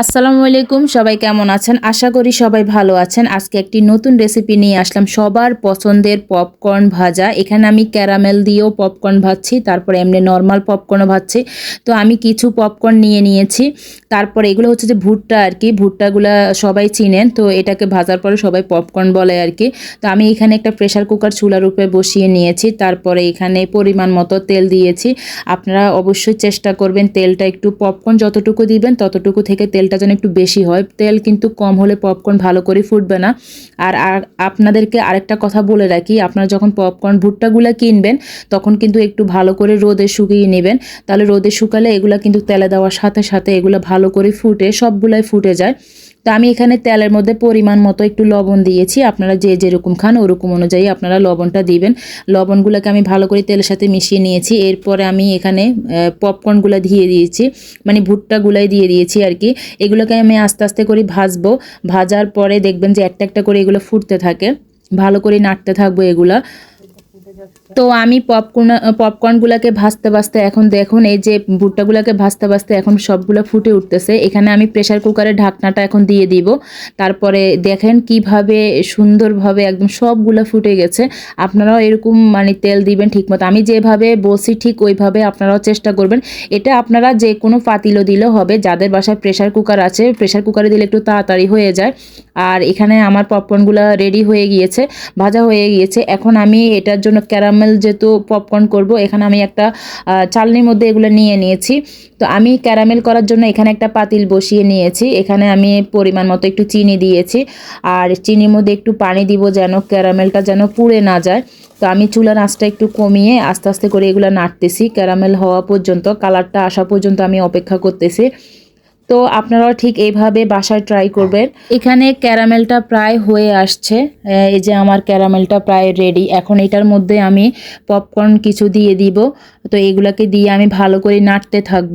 আসসালামু আলাইকুম, সবাই কেমন আছেন? আশা করি সবাই ভালো আছেন। আজকে একটি নতুন রেসিপি নিয়ে আসলাম, সবার পছন্দের পপকর্ন ভাজা। এখানে আমি ক্যারামেল দিয়েও পপকর্ন ভাজছি, তারপরে এমনি নর্মাল পপকর্নও ভাজছি। তো আমি কিছু পপকর্ন নিয়ে নিয়েছি। তারপরে এগুলো হচ্ছে যে ভুট্টা আর কি, ভুট্টাগুলো সবাই চিনেন, তো এটাকে ভাজার পরে সবাই পপকর্ন বলে আর কি। তো আমি এখানে একটা প্রেশার কুকার চুলার উপরে বসিয়ে নিয়েছি, তারপরে এখানে পরিমাণ মতো তেল দিয়েছি। আপনারা অবশ্যই চেষ্টা করবেন তেলটা একটু পপকর্ন যতটুকু দিবেন, ততটুকু থেকে তেলটা যেন একটু বেশি হয়। তেল কিন্তু কম হলে পপকর্ন ভালো করে ফুটবে না। আর আপনাদেরকে আরেকটা কথা বলে রাখি, আপনারা যখন পপকর্ন ভুট্টাগুলো কিনবেন, তখন কিন্তু একটু ভালো করে রোদে শুকিয়ে নেবেন। তাহলে রোদে শুকালে এগুলো কিন্তু তেলে দেওয়ার সাথে সাথে এগুলো ভালো করে ফুটে, সবগুলাই ফুটে যায়। তো আমি এখানে তেলের মধ্যে পরিমাণ মতো একটু লবণ দিয়েছি। আপনারা যে যেরকম খান ওরকম অনুযায়ী আপনারা লবণটা দিবেন। লবণগুলোকে আমি ভালো করে তেলের সাথে মিশিয়ে নিয়েছি। এরপরে আমি এখানে পপকর্নগুলো দিয়ে দিয়েছি। মানে ভুট্টাগুলাই দিয়ে দিয়েছি আর কি। এগুলোকে আমি আস্তে আস্তে করে ভাজবো। ভাজার পরে দেখবেন যে একটা একটা করে এগুলো ফুটতে থাকে। ভালো করে নাড়তে থাকব এগুলা। তো আমি পপকর্ন পপকর্নগুলোকে ভাজতে ভাজতে এখন দেখুন এই যে ভুট্টাগুলোকে ভাজতে ভাজতে এখন সবগুলো ফুটে উঠতেছে। এখানে আমি প্রেশার কুকারের ঢাকনাটা এখন দিয়ে দিব। তারপরে দেখেন কীভাবে সুন্দরভাবে একদম সবগুলো ফুটে গেছে। আপনারাও এরকম মানে তেল দিবেন ঠিকমতো। আমি যেভাবে বসি ঠিক ওইভাবে আপনারাও চেষ্টা করবেন। এটা আপনারা যে কোনো পাতিলও দিলেও হবে। যাদের বাসায় প্রেশার কুকার আছে প্রেশার কুকারে দিলে একটু তাড়াতাড়ি হয়ে যায়। আর এখানে আমার পপকর্নগুলো রেডি হয়ে গিয়েছে, ভাজা হয়ে গিয়েছে। এখন আমি এটার জন্য ক্যারামেল যেহেতু পপকর্ন করব, এখানে আমি একটা চালনির মধ্যে এগুলো নিয়ে নিয়েছি। তো আমি ক্যারামেল করার জন্য এখানে একটা পাতিল বসিয়ে নিয়েছি। এখানে আমি পরিমাণ মতো একটু চিনি দিয়েছি। আর চিনির মধ্যে একটু পানি দিব যেন ক্যারামেলটা যেন পুড়ে না যায়। তো আমি চুলার আঁচটা একটু কমিয়ে আস্তে আস্তে করে এগুলো নাড়তেছি। ক্যারামেল হওয়া পর্যন্ত, কালারটা আসা পর্যন্ত আমি অপেক্ষা করতেছি। তো আপনারাও ঠিক এইভাবে বাসায় ট্রাই করবেন। এখানে ক্যারামেলটা প্রায় হয়ে আসছে। এই যে আমার ক্যারামেলটা প্রায় রেডি এখন এটার মধ্যে আমি পপকর্ন কিছু দিয়ে দিব। তো এগুলাকে দিয়ে আমি ভালো করে নাড়তে থাকব।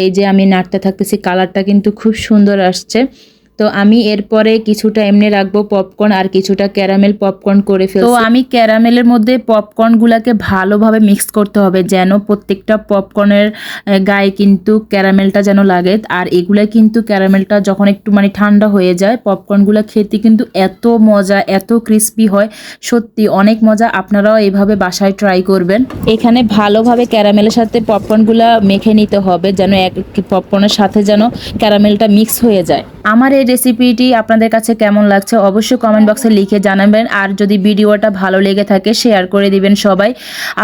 এই যে আমি নাড়তে থাকতেছি কালারটা কিন্তু খুব সুন্দর আসছে। তো আমি এরপরে কিছুটা এমনি রাখব পপকর্ন আর কিছুটা ক্যারামেল পপকর্ন করে ফেলব তো আমি ক্যারামেলের মধ্যে পপকর্নগুলোকে ভালোভাবে মিক্স করতে হবে যেন প্রত্যেকটা পপকর্নের গায়ে কিন্তু ক্যারামেলটা যেন লাগে। আর এগুলো কিন্তু ক্যারামেলটা যখন একটু মানে ঠান্ডা হয়ে যায় পপকর্নগুলো খেতে কিন্তু এত মজা এত ক্রিস্পি হয়। সত্যি অনেক মজা আপনারাও এভাবে বাসায় ট্রাই করবেন। এখানে ভালোভাবে ক্যারামেলের সাথে পপকর্নগুলো মেখে নিতে হবে যেন এক পপকর্নের সাথে যেন ক্যারামেলটা মিক্স হয়ে যায়। আমার এই রেসিপিটি আপনাদের কাছে কেমন লাগছে অবশ্যই কমেন্ট বক্সে লিখে জানাবেন। আর যদি ভিডিওটা ভালো লেগে থাকে শেয়ার করে দিবেন সবাই।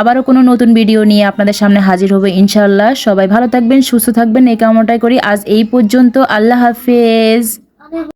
আবারও কোনো নতুন ভিডিও নিয়ে আপনাদের সামনে হাজির হবে ইনশাল্লাহ সবাই ভালো থাকবেন, সুস্থ থাকবেন, এই কামনাটাই করি। আজ এই পর্যন্ত, আল্লাহ হাফেজ।